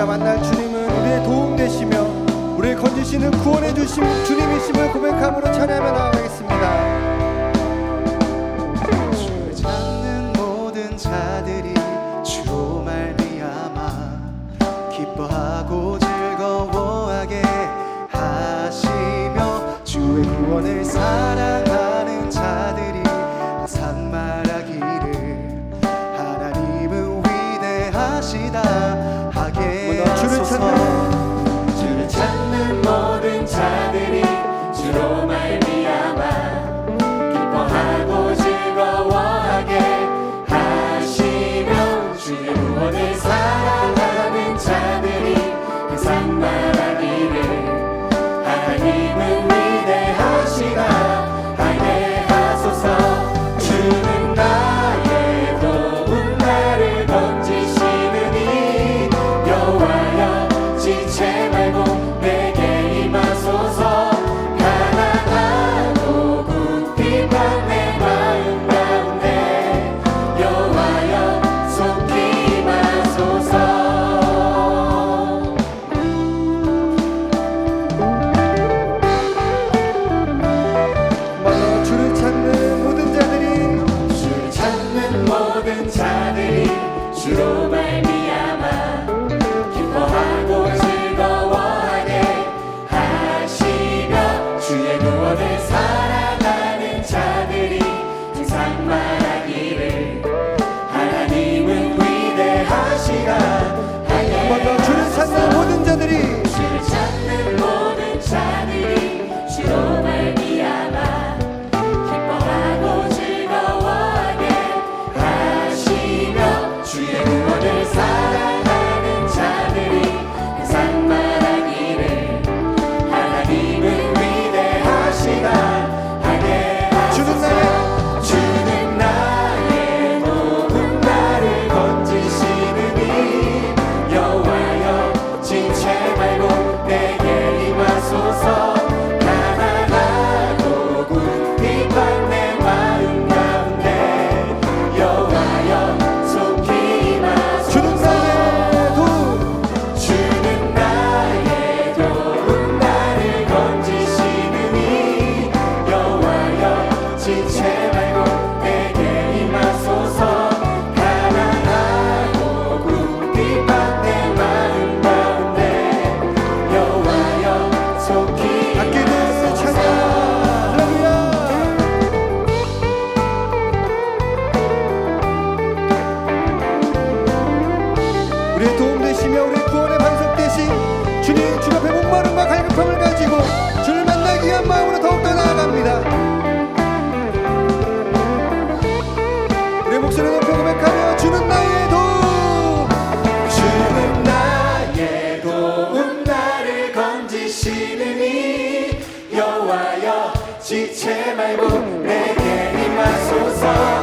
우리가 만날 주님은 우리의 도움 되시며 우리를 건지시는 구원해 주심 주님이심을 고백함으로 찬양하며 나아가겠습니다. 주를 찾는 모든 자들이 주로 말미암아 기뻐하고 즐거워하게 하시며 주의 구원을 사랑. Jesus.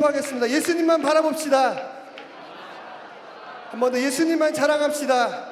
선포하겠습니다. 예수님만 바라봅시다. 한 번 더 예수님만 자랑합시다.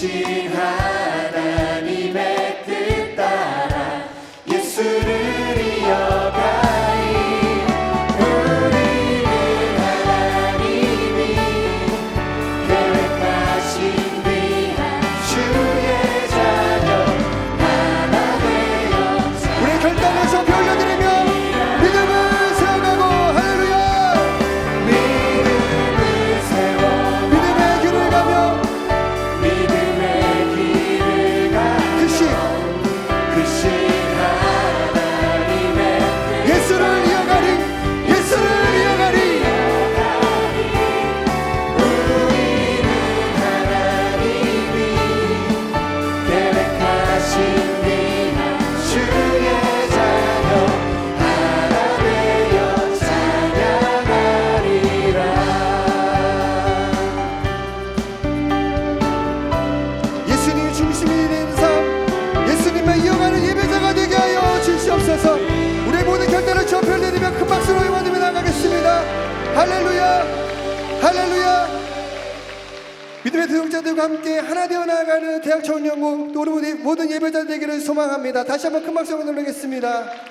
she has. 감사합니다. 다시 한번 큰 박수 한번 누르겠습니다.